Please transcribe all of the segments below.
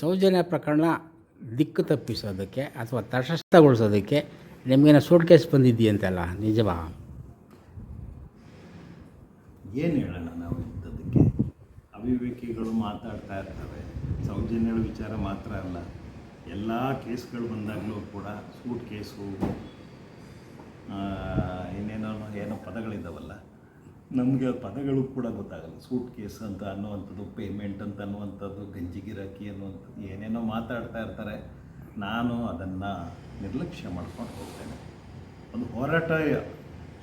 ಸೌಜನ್ಯ ಪ್ರಕರಣ ದಿಕ್ಕು ತಪ್ಪಿಸೋದಕ್ಕೆ ಅಥವಾ ತಟಸ್ಥಗೊಳಿಸೋದಕ್ಕೆ ನಿಮಗೇನೋ ಸೂಟ್ ಕೇಸ್ ಬಂದಿದೆಯಂತೆಲ್ಲ ನಿಜವಾ? ಏನು ಹೇಳೋಣ ನಾವು ಇಂಥದ್ದಕ್ಕೆ? ಅವಿವೇಕಿಗಳು ಮಾತಾಡ್ತಾ ಇರ್ತಾರೆ. ಸೌಜನ್ಯಗಳ ವಿಚಾರ ಮಾತ್ರ ಅಲ್ಲ. ಎಲ್ಲ ಕೇಸ್ಗಳು ಬಂದಾಗಲೂ ಕೂಡ ಸೂಟ್ ಕೇಸು ಇನ್ನೇನೋ ಏನೋ ಪದಗಳಿದ್ದಾವಲ್ಲ ನಮಗೆ ಪದಗಳು ಕೂಡ ಗೊತ್ತಾಗಲ್ಲ. ಸೂಟ್ ಕೇಸ್ ಅಂತ ಅನ್ನುವಂಥದ್ದು ಪೇಮೆಂಟ್ ಅಂತ ಅನ್ನುವಂಥದ್ದು ಗಂಜಿ ಗಿರಾಕಿ ಅನ್ನುವಂಥದ್ದು, ಏನೇನೋ ಮಾತಾಡ್ತಾ ಇರ್ತಾರೆ. ನಾನು ಅದನ್ನು ನಿರ್ಲಕ್ಷ್ಯ ಮಾಡ್ಕೊಂಡು ಹೋಗ್ತೇನೆ. ಒಂದು ಹೋರಾಟ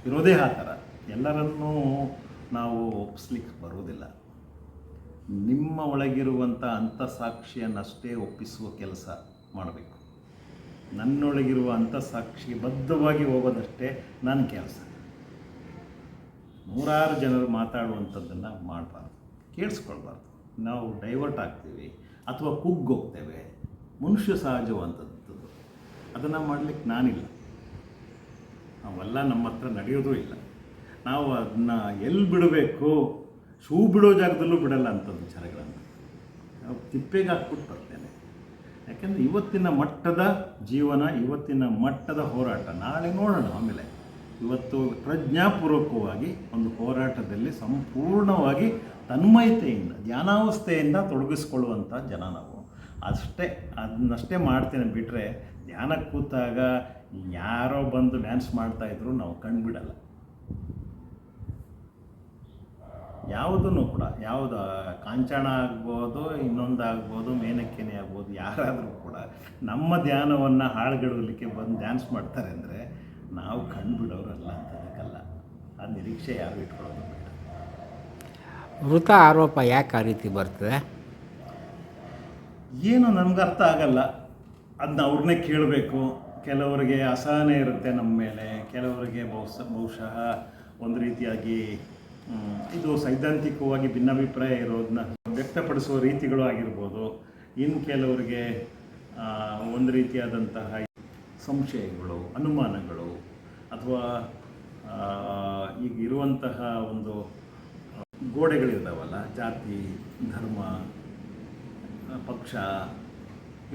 ಇರೋದೇ ಆ ಥರ. ಎಲ್ಲರನ್ನೂ ನಾವು ಒಪ್ಪಿಸ್ಲಿಕ್ಕೆ ಬರೋದಿಲ್ಲ. ನಿಮ್ಮ ಒಳಗಿರುವಂಥ ಅಂತಸಾಕ್ಷಿಯನ್ನಷ್ಟೇ ಒಪ್ಪಿಸುವ ಕೆಲಸ ಮಾಡಬೇಕು. ನನ್ನೊಳಗಿರುವ ಅಂತಸಾಕ್ಷಿ ಬದ್ಧವಾಗಿ ಹೋಗೋದಷ್ಟೇ ನನ್ನ ಕೆಲಸ. ನೂರಾರು ಜನರು ಮಾತಾಡುವಂಥದ್ದನ್ನು ಮಾಡಬಾರ್ದು. ಕೇಳಿಸ್ಕೊಳ್ಬಾರ್ದು. ನಾವು ಡೈವರ್ಟ್ ಆಗ್ತೀವಿ ಅಥವಾ ಕುಗ್ಗೋಗ್ತೇವೆ. ಮನುಷ್ಯ ಸಹಜವಂಥದ್ದು ಅದನ್ನು ಮಾಡಲಿಕ್ಕೆ ನಾನಿಲ್ಲ. ಅವೆಲ್ಲ ನಮ್ಮ ಹತ್ರ ನಡೆಯೋದೂ ಇಲ್ಲ. ನಾವು ಅದನ್ನ ಎಲ್ಲಿ ಬಿಡಬೇಕು? ಶೂ ಬಿಡೋ ಜಾಗದಲ್ಲೂ ಬಿಡಲ್ಲ ಅಂಥದ್ದು ವಿಚಾರಗಳನ್ನು. ನಾವು ತಿಪ್ಪೆಗೆ ಹಾಕ್ಬಿಟ್ಟು ಬರ್ತೇನೆ. ಯಾಕೆಂದರೆ ಇವತ್ತಿನ ಮಟ್ಟದ ಜೀವನ, ಇವತ್ತಿನ ಮಟ್ಟದ ಹೋರಾಟ ನಾಳೆ ನೋಡೋಣ ಆಮೇಲೆ. ಇವತ್ತು ಪ್ರಜ್ಞಾಪೂರ್ವಕವಾಗಿ ಒಂದು ಹೋರಾಟದಲ್ಲಿ ಸಂಪೂರ್ಣವಾಗಿ ತನ್ಮಯತೆಯಿಂದ ಧ್ಯಾನಾವಸ್ಥೆಯಿಂದ ತೊಡಗಿಸ್ಕೊಳ್ಳುವಂಥ ಜನ ನಾವು. ಅಷ್ಟೇ, ಅದನ್ನಷ್ಟೇ ಮಾಡ್ತೇನೆ ಬಿಟ್ಟರೆ ಧ್ಯಾನಕ್ಕೆ ಕೂತಾಗ ಯಾರೋ ಬಂದು ಡ್ಯಾನ್ಸ್ ಮಾಡ್ತಾಯಿದ್ರು ನಾವು ಕಂಡುಬಿಡಲ್ಲ ಯಾವುದನ್ನು ಕೂಡ, ಯಾವುದು ಕಾಂಚನ ಆಗ್ಬೋದು, ಇನ್ನೊಂದಾಗ್ಬೋದು ಮೇನಕ್ಕೆನೆ ಆಗ್ಬೋದು, ಯಾರಾದರೂ ಕೂಡ ನಮ್ಮ ಧ್ಯಾನವನ್ನು ಹಾಳುಗೆಡಲಿಕ್ಕೆ ಬಂದು ಡ್ಯಾನ್ಸ್ ಮಾಡ್ತಾರೆ ಅಂದರೆ ನಾವು ಕಂಡುಬಿಡೋರಲ್ಲ ಅಂತದಕ್ಕಲ್ಲ ಆ ನಿರೀಕ್ಷೆ ಯಾರು ಇಟ್ಕೊಳ್ಳೋದು ಬೇಡ. ವೃತ ಆರೋಪ ಯಾಕೆ ಆ ರೀತಿ ಬರ್ತದೆ? ಏನು ನಮ್ಗೆ ಅರ್ಥ ಆಗಲ್ಲ. ಅದನ್ನ ಅವ್ರನ್ನೇ ಕೇಳಬೇಕು. ಕೆಲವರಿಗೆ ಅಸಹನೆ ಇರುತ್ತೆ ನಮ್ಮ ಮೇಲೆ. ಕೆಲವರಿಗೆ ಬಹುಶಃ ಬಹುಶಃ ಒಂದು ರೀತಿಯಾಗಿ ಇದು ಸೈದ್ಧಾಂತಿಕವಾಗಿ ಭಿನ್ನಾಭಿಪ್ರಾಯ ಇರೋದನ್ನ ವ್ಯಕ್ತಪಡಿಸುವ ರೀತಿಗಳು ಆಗಿರ್ಬೋದು. ಇನ್ನು ಕೆಲವರಿಗೆ ಒಂದು ರೀತಿಯಾದಂತಹ ಸಂಶಯಗಳು, ಅನುಮಾನಗಳು ಅಥವಾ ಈಗ ಇರುವಂತಹ ಒಂದು ಗೋಡೆಗಳಿರ್ತಾವಲ್ಲ, ಜಾತಿ, ಧರ್ಮ ಪಕ್ಷ,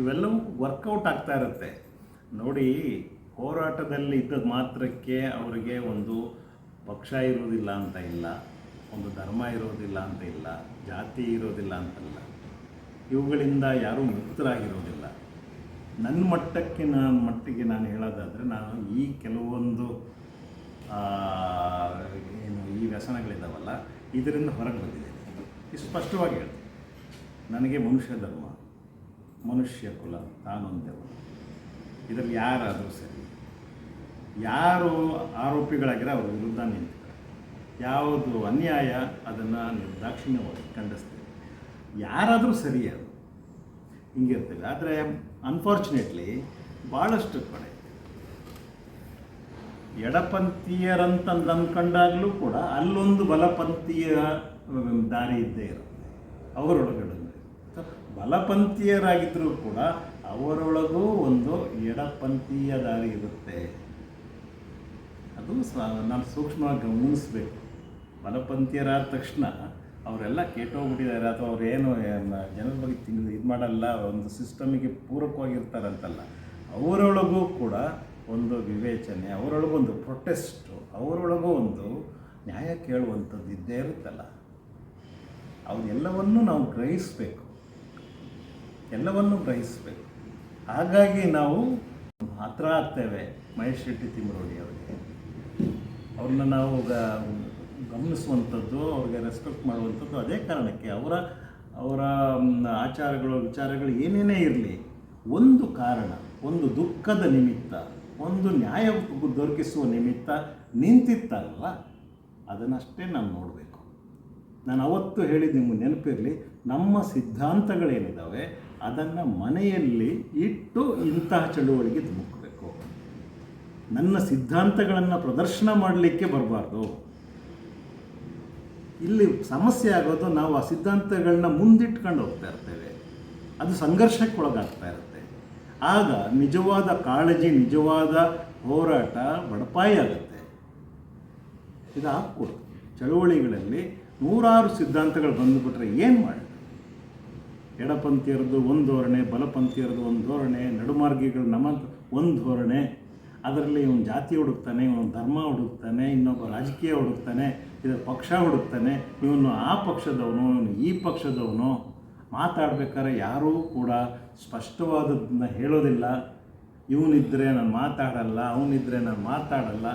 ಇವೆಲ್ಲವೂ ವರ್ಕೌಟ್ ಆಗ್ತಾ ಇರುತ್ತೆ. ನೋಡಿ, ಹೋರಾಟದಲ್ಲಿ ಇದ್ದದ ಮಾತ್ರಕ್ಕೆ ಅವರಿಗೆ ಒಂದು ಪಕ್ಷ ಇರೋದಿಲ್ಲ ಅಂತ ಇಲ್ಲ, ಒಂದು ಧರ್ಮ ಇರೋದಿಲ್ಲ ಅಂತ ಇಲ್ಲ, ಜಾತಿ ಇರೋದಿಲ್ಲ ಅಂತಲ್ಲ ಇವುಗಳಿಂದ ಯಾರೂ ಮುಕ್ತರಾಗಿರೋದಿಲ್ಲ ನನ್ನ ಮಟ್ಟಕ್ಕೆ ನಾನು ಮಟ್ಟಿಗೆ ನಾನು ಹೇಳೋದಾದರೆ ನಾನು ಈ ಕೆಲವೊಂದು ಏನು ಈ ವ್ಯಸನಗಳಿದ್ದಾವಲ್ಲ ಇದರಿಂದ ಹೊರಗೆ ಬಂದಿದ್ದೇನೆ ಸ್ಪಷ್ಟವಾಗಿ ಹೇಳ್ತೀನಿ. ನನಗೆ ಮನುಷ್ಯ ಧರ್ಮ, ಮನುಷ್ಯ ಕುಲ ತಾನೊಂದೇವ ಇದರಲ್ಲಿ ಯಾರಾದರೂ ಸರಿ, ಯಾರು ಆರೋಪಿಗಳಾಗಿರೋ ಅವ್ರ ವಿರುದ್ಧ ನಿಂತಿದ್ದಾರೆ ಯಾವುದು ಅನ್ಯಾಯ, ಅದನ್ನು ನಿರ್ದಾಕ್ಷಿಣ್ಯವಾಗಿ ಖಂಡಿಸ್ತೀವಿ ಯಾರಾದರೂ ಸರಿ ಹಿಂಗಿರ್ತೇವೆ ಆದರೆ ಅನ್ಫಾರ್ಚುನೇಟ್ಲಿ ಭಾಳಷ್ಟು ಕಡೆ ಎಡಪಂಥೀಯರಂತಂದು ಅಂದ್ಕೊಂಡಾಗಲೂ ಕೂಡ ಅಲ್ಲೊಂದು ಬಲಪಂಥೀಯ ದಾರಿ ಇದ್ದೇ ಇರುತ್ತೆ. ಅವರೊಳಗಡೆ ಬಲಪಂಥೀಯರಾಗಿದ್ದರೂ ಕೂಡ ಅವರೊಳಗೂ ಒಂದು ಎಡಪಂಥೀಯ ದಾರಿ ಇರುತ್ತೆ. ಅದು ನಾನು ಸೂಕ್ಷ್ಮವಾಗಿ ಗಮನಿಸಬೇಕು. ಬಲಪಂಥೀಯರಾದ ತಕ್ಷಣ ಅವರೆಲ್ಲ ಕೆಟ್ಟೋಗ್ಬಿಟ್ಟಿದ್ದಾರೆ ಅಥವಾ ಅವ್ರು ಏನು ಜನರ ಬಗ್ಗೆ ತಿಂಗ್ ಇದು ಮಾಡಲ್ಲ, ಒಂದು ಸಿಸ್ಟಮಿಗೆ ಪೂರಕವಾಗಿರ್ತಾರಂತಲ್ಲ, ಅವರೊಳಗೂ ಕೂಡ ಒಂದು ವಿವೇಚನೆ, ಅವರೊಳಗೂ ಒಂದು ಪ್ರೊಟೆಸ್ಟು ಅವರೊಳಗೂ ಒಂದು ನ್ಯಾಯ ಕೇಳುವಂಥದ್ದು ಇದ್ದೇ ಇರುತ್ತಲ್ಲ. ಅವನ್ನೆಲ್ಲವನ್ನೂ ನಾವು ಗ್ರಹಿಸಬೇಕು. ಎಲ್ಲವನ್ನೂ ಗ್ರಹಿಸಬೇಕು. ಹಾಗಾಗಿ ನಾವು ಹತ್ರ ಆಗ್ತೇವೆ ಮಹೇಶ್ ಶೆಟ್ಟಿ ತಿಮ್ಮರೋಡಿ ಅವರಿಗೆ. ಅವ್ರನ್ನ ನಾವು ಗಮನಿಸುವಂಥದ್ದು, ಅವ್ರಿಗೆ ರೆಸ್ಪೆಕ್ಟ್ ಮಾಡುವಂಥದ್ದು ಅದೇ ಕಾರಣಕ್ಕೆ ಅವರ ಅವರ ಆಚಾರಗಳು, ವಿಚಾರಗಳು ಏನೇನೇ ಇರಲಿ, ಒಂದು ಕಾರಣ, ಒಂದು ದುಃಖದ ನಿಮಿತ್ತ, ಒಂದು ನ್ಯಾಯ ದೊರಕಿಸುವ ನಿಮಿತ್ತ ನಿಂತಿತ್ತಲ್ಲ ಅದನ್ನಷ್ಟೇ ನಾನು ನೋಡಬೇಕು. ನಾನು ಅವತ್ತು ಹೇಳಿದ ನಿಮಗೆ ನೆನಪಿರಲಿ, ನಮ್ಮ ಸಿದ್ಧಾಂತಗಳೇನಿದ್ದಾವೆ ಅದನ್ನು ಮನೆಯಲ್ಲಿ ಇಟ್ಟು ಇಂತಹ ಚಳುವಳಿಗೆ ಧುಮುಕಬೇಕು. ನನ್ನ ಸಿದ್ಧಾಂತಗಳನ್ನು ಪ್ರದರ್ಶನ ಮಾಡಲಿಕ್ಕೆ ಬರಬಾರ್ದು. ಇಲ್ಲಿ ಸಮಸ್ಯೆ ಆಗೋದು ನಾವು ಆ ಸಿದ್ಧಾಂತಗಳನ್ನ ಮುಂದಿಟ್ಕೊಂಡು ಹೋಗ್ತಾ ಇರ್ತೇವೆ. ಅದು ಸಂಘರ್ಷಕ್ಕೆ ಒಳಗಾಗ್ತಾ ಇರುತ್ತೆ. ಆಗ ನಿಜವಾದ ಕಾಳಜಿ, ನಿಜವಾದ ಹೋರಾಟ ಬಡಪಾಯಿ ಆಗುತ್ತೆ. ಇದು ಹಾಕ್ಬೋದು ಚಳುವಳಿಗಳಲ್ಲಿ ನೂರಾರು ಸಿದ್ಧಾಂತಗಳು ಬಂದುಬಿಟ್ರೆ ಏನು ಮಾಡಿ ಎಡಪಂಥೀಯರದ್ದು ಒಂದು ಧೋರಣೆ, ಬಲಪಂಥೀಯರದ್ದು ಒಂದು ಧೋರಣೆ, ನಡುಮಾರ್ಗಿಗಳು ನಮ್ಮ ಒಂದು ಧೋರಣೆ. ಅದರಲ್ಲಿ ಇವನು ಜಾತಿ ಹುಡುಕ್ತಾನೆ, ಇವನು ಧರ್ಮ ಹುಡುಕ್ತಾನೆ, ಇನ್ನೊಬ್ಬ ರಾಜಕೀಯ ಹುಡುಕ್ತಾನೆ. ಇದರ ಪಕ್ಷ ಹುಡುಕ್ತಾನೆ, ಇವನು ಆ ಪಕ್ಷದವನು, ಇವನು ಈ ಪಕ್ಷದವನು ಮಾತಾಡ್ಬೇಕಾದ್ರೆ ಯಾರೂ ಕೂಡ ಸ್ಪಷ್ಟವಾದದ್ದನ್ನ ಹೇಳೋದಿಲ್ಲ. ಇವನಿದ್ದರೆ ನಾನು ಮಾತಾಡಲ್ಲ ಅವನಿದ್ದರೆ ನಾನು ಮಾತಾಡಲ್ಲ,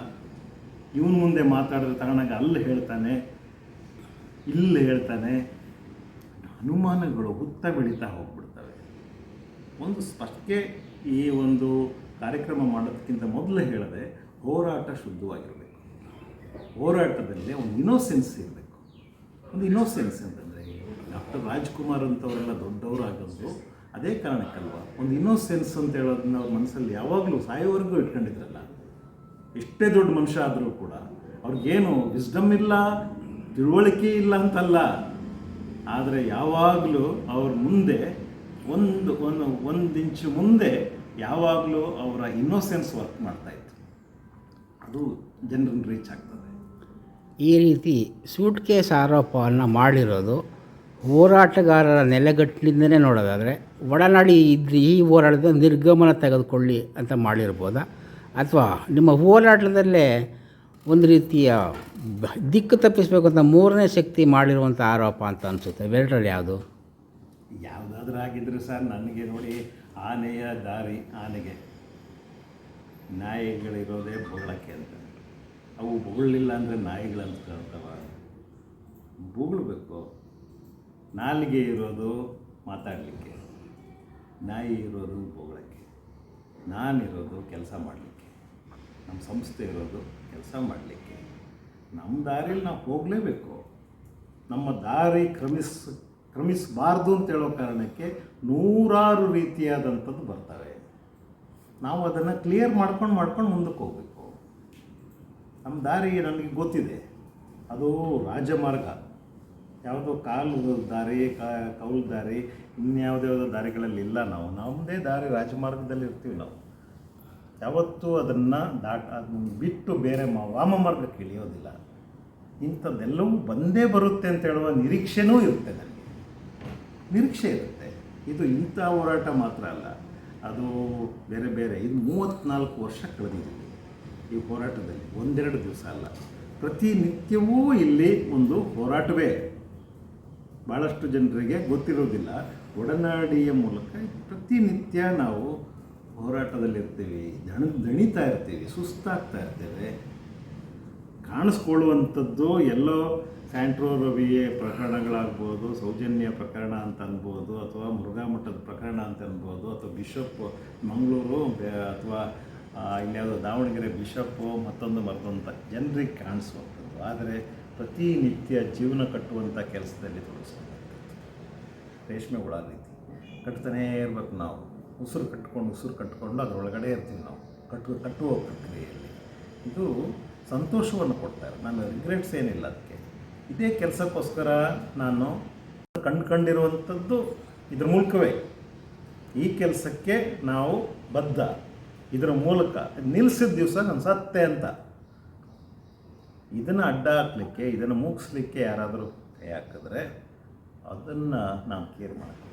ಇವನ ಮುಂದೆ ಮಾತಾಡಿದ್ರೆ ತಗೊಂಡಾಗ ಅಲ್ಲಿ ಹೇಳ್ತಾನೆ, ಇಲ್ಲಿ ಹೇಳ್ತಾನೆ. ಅನುಮಾನಗಳು ಹುತ್ತ ಬೆಳೀತಾ ಹೋಗ್ಬಿಡ್ತವೆ. ಒಂದು ಸ್ಪಷ್ಟಕ್ಕೆ ಈ ಒಂದು ಕಾರ್ಯಕ್ರಮ ಮಾಡೋದಕ್ಕಿಂತ ಮೊದಲು ಹೇಳಿದೆ ಹೋರಾಟ ಶುದ್ಧವಾಗಿರಬೇಕು. ಹೋರಾಟದಲ್ಲಿ ಒಂದು ಇನೋಸೆನ್ಸ್ ಇರಬೇಕು. ಒಂದು ಇನೋಸೆನ್ಸ್ ಅಂತಂದರೆ ಡಾಕ್ಟರ್ ರಾಜ್ಕುಮಾರ್ ಅಂತವರೆಲ್ಲ ಆಗೋದು ಅದೇ ಕಾರಣಕ್ಕಲ್ವ? ಒಂದು ಇನ್ನೋಸೆನ್ಸ್ ಅಂತ ಹೇಳೋದನ್ನ ಅವ್ರ ಮನಸ್ಸಲ್ಲಿ ಯಾವಾಗಲೂ ಸಾಯೋವರೆಗೂ ಇಟ್ಕೊಂಡಿದ್ರಲ್ಲ. ಎಷ್ಟೇ ದೊಡ್ಡ ಮನುಷ್ಯ ಆದರೂ ಕೂಡ ಅವ್ರಿಗೇನು ವಿಸ್ಡಮ್ ಇಲ್ಲ, ತಿಳುವಳಿಕೆ ಇಲ್ಲ ಅಂತಲ್ಲ. ಆದರೆ ಯಾವಾಗಲೂ ಅವ್ರ ಮುಂದೆ, ಒಂದು ಒಂದು ಒಂದು ಇಂಚು ಮುಂದೆ ಯಾವಾಗಲೂ ಅವರ ಇನ್ನೋಸೆನ್ಸ್ ವರ್ಕ್ ಮಾಡ್ತಾಯಿತ್ತು ಅದು ಜನರನ್ನು ರೀಚ್ ಆಗ್ತದೆ. ಈ ರೀತಿ ಸೂಟ್ ಕೇಸ್ ಆರೋಪವನ್ನು ಮಾಡಿರೋದು ಹೋರಾಟಗಾರರ ನೆಲೆಗಟ್ಟಿನಿಂದನೇ ನೋಡೋದಾದರೆ ಒಡನಾಡಿ ಇದ್ದು ಈ ಹೋರಾಟದ ನಿರ್ಗಮನ ತೆಗೆದುಕೊಳ್ಳಿ ಅಂತ ಮಾಡಿರ್ಬೋದಾ? ಅಥವಾ ನಿಮ್ಮ ಹೋರಾಟದಲ್ಲೇ ಒಂದು ರೀತಿಯ ದಿಕ್ಕು ತಪ್ಪಿಸಬೇಕು ಅಂತ ಮೂರನೇ ಶಕ್ತಿ ಮಾಡಿರುವಂಥ ಆರೋಪ ಅಂತ ಅನಿಸುತ್ತೆ. ಇವೆರಡರಲ್ಲಿ ಯಾವುದು? ಯಾವುದಾದ್ರೂ ಆಗಿದ್ರೆ ಸರ್ ನನಗೆ ನೋಡಿ ಆನೆಯ ದಾರಿ, ಆನೆಗೆ ನಾಯಿಗಳಿರೋದೇ ಬೊಗಳಕ್ಕೆ ಅಂತ. ಅವು ಬೊಗಳಲಿಲ್ಲ ಅಂದರೆ ನಾಯಿಗಳಂತ ಕೇಳ್ತವ ಬೊಗಳ್ಬೇಕು. ನಾಲಿಗೆ ಇರೋದು ಮಾತಾಡಲಿಕ್ಕೆ. ನಾಯಿ ಇರೋದು ಬೊಗಳಕ್ಕೆ. ನಾನಿರೋದು ಕೆಲಸ ಮಾಡಲಿಕ್ಕೆ. ನಮ್ಮ ಸಂಸ್ಥೆ ಇರೋದು ಕೆಲಸ ಮಾಡಲಿಕ್ಕೆ. ನಮ್ಮ ದಾರಿಯಲ್ಲಿ ನಾವು ಹೋಗಲೇಬೇಕು. ನಮ್ಮ ದಾರಿ ಕ್ರಮಿಸ್, ಕ್ರಮಿಸಬಾರ್ದು ಅಂತ ಹೇಳೋ ಕಾರಣಕ್ಕೆ ನೂರಾರು ರೀತಿಯಾದಂಥದ್ದು ಬರ್ತವೆ. ನಾವು ಅದನ್ನು ಕ್ಲಿಯರ್ ಮಾಡ್ಕೊಂಡು ಮಾಡ್ಕೊಂಡು ಮುಂದಕ್ಕೆ ಹೋಗಬೇಕು. ನಮ್ಮ ದಾರಿ ನನಗೆ ಗೊತ್ತಿದೆ. ಅದು ರಾಜಮಾರ್ಗ. ಯಾವುದೋ ಕಾಲು ದಾರಿ ಕೌಲು ದಾರಿ ಇನ್ಯಾವುದ್ಯಾವುದೋ ದಾರಿಗಳಲ್ಲಿ ಇಲ್ಲ ನಾವು. ನಮ್ಮದೇ ದಾರಿ ರಾಜಮಾರ್ಗದಲ್ಲಿ ಇರ್ತೀವಿ ನಾವು. ಯಾವತ್ತೂ ಅದನ್ನು ದಾಟ, ಅದನ್ನು ಬಿಟ್ಟು ಬೇರೆ ಮಾ, ವಾಮ ಮಾರ್ಗಕ್ಕೆ ಇಳಿಯೋದಿಲ್ಲ. ಇಂಥದ್ದೆಲ್ಲವೂ ಬಂದೇ ಬರುತ್ತೆ ಅಂತ ಹೇಳುವ ನಿರೀಕ್ಷೆನೂ ಇರುತ್ತೆ ನನಗೆ ನಿರೀಕ್ಷೆ ಇರುತ್ತೆ. ಇದು ಇಂಥ ಹೋರಾಟ ಮಾತ್ರ ಅಲ್ಲ. ಅದು ಬೇರೆ ಬೇರೆ. ಇದು ಮೂವತ್ತ್ನಾಲ್ಕು ವರ್ಷ ಕಳೆದಿದ್ದೀವಿ ಈ ಹೋರಾಟದಲ್ಲಿ ಒಂದೆರಡು ದಿವಸ ಅಲ್ಲ. ಪ್ರತಿನಿತ್ಯವೂ ಇಲ್ಲಿ ಒಂದು ಹೋರಾಟವೇ. ಭಾಳಷ್ಟು ಜನರಿಗೆ ಗೊತ್ತಿರೋದಿಲ್ಲ. ಒಡನಾಡಿಯ ಮೂಲಕ ಪ್ರತಿನಿತ್ಯ ನಾವು ಹೋರಾಟದಲ್ಲಿರ್ತೀವಿ, ದಣ, ದಣಿತಾ ಇರ್ತೀವಿ, ಸುಸ್ತಾಗ್ತಾ ಇರ್ತೇವೆ. ಕಾಣಿಸ್ಕೊಳ್ಳುವಂಥದ್ದು ಎಲ್ಲೋ ಸ್ಯಾಂಟ್ರೋ ರವಿಯ ಪ್ರಕರಣಗಳಾಗ್ಬೋದು, ಸೌಜನ್ಯ ಪ್ರಕರಣ ಅಂತ ಅನ್ಬೋದು, ಅಥವಾ ಮುರುಘಾಮಠದ ಪ್ರಕರಣ ಅಂತ ಅನ್ಬೋದು, ಅಥವಾ ಬಿಷಪ್ ಮಂಗಳೂರು, ಅಥವಾ ಇನ್ಯಾವುದೋ ದಾವಣಗೆರೆ ಬಿಷಪ್ಪು ಮತ್ತೊಂದು ಮತ್ತೊಂದು ಜನರಿಗೆ ಕಾಣಿಸುವಂಥದ್ದು. ಆದರೆ ಪ್ರತಿನಿತ್ಯ ಜೀವನ ಕಟ್ಟುವಂಥ ಕೆಲಸದಲ್ಲಿ ತೊಡಗಿಸ್ಕೊಂಡು ರೇಷ್ಮೆ ಹುಳ ರೀತಿ. ಕಟ್ತಾನೇ ಇರ್ಬೇಕು ನಾವು. ಉಸಿರು ಕಟ್ಕೊಂಡು ಉಸಿರು ಕಟ್ಕೊಂಡು ಅದರೊಳಗಡೆ ಇರ್ತೀವಿ ನಾವು. ಕಟ್ಟು, ಕಟ್ಟುವ ಪ್ರಕ್ರಿಯೆಯಲ್ಲಿ. ಇದು ಸಂತೋಷವನ್ನು ಕೊಡ್ತಾರೆ. ನಾನು ರಿಗ್ರೆಟ್ಸ್ ಏನಿಲ್ಲ ಅದಕ್ಕೆ. ಇದೇ ಕೆಲಸಕ್ಕೋಸ್ಕರ ನಾನು ಕಂಡುಕೊಂಡಿರುವಂಥದ್ದು ಇದ್ರ ಮೂಲಕವೇ. ಈ ಕೆಲಸಕ್ಕೆ ನಾವು ಬದ್ಧ. ಇದರ ಮೂಲಕ ನಿಲ್ಲಿಸಿದ ದಿವಸ ನಾನು ಸತ್ತೆ ಅಂತ. ಇದನ್ನು ಅಡ್ಡ ಹಾಕ್ಲಿಕ್ಕೆ ಇದನ್ನು ಮುಗಿಸ್ಲಿಕ್ಕೆ ಯಾರಾದರೂ ಕೈ ಹಾಕಿದ್ರೆ ಅದನ್ನು ನಾವು ಕೇರ್ ಮಾಡಬೇಕು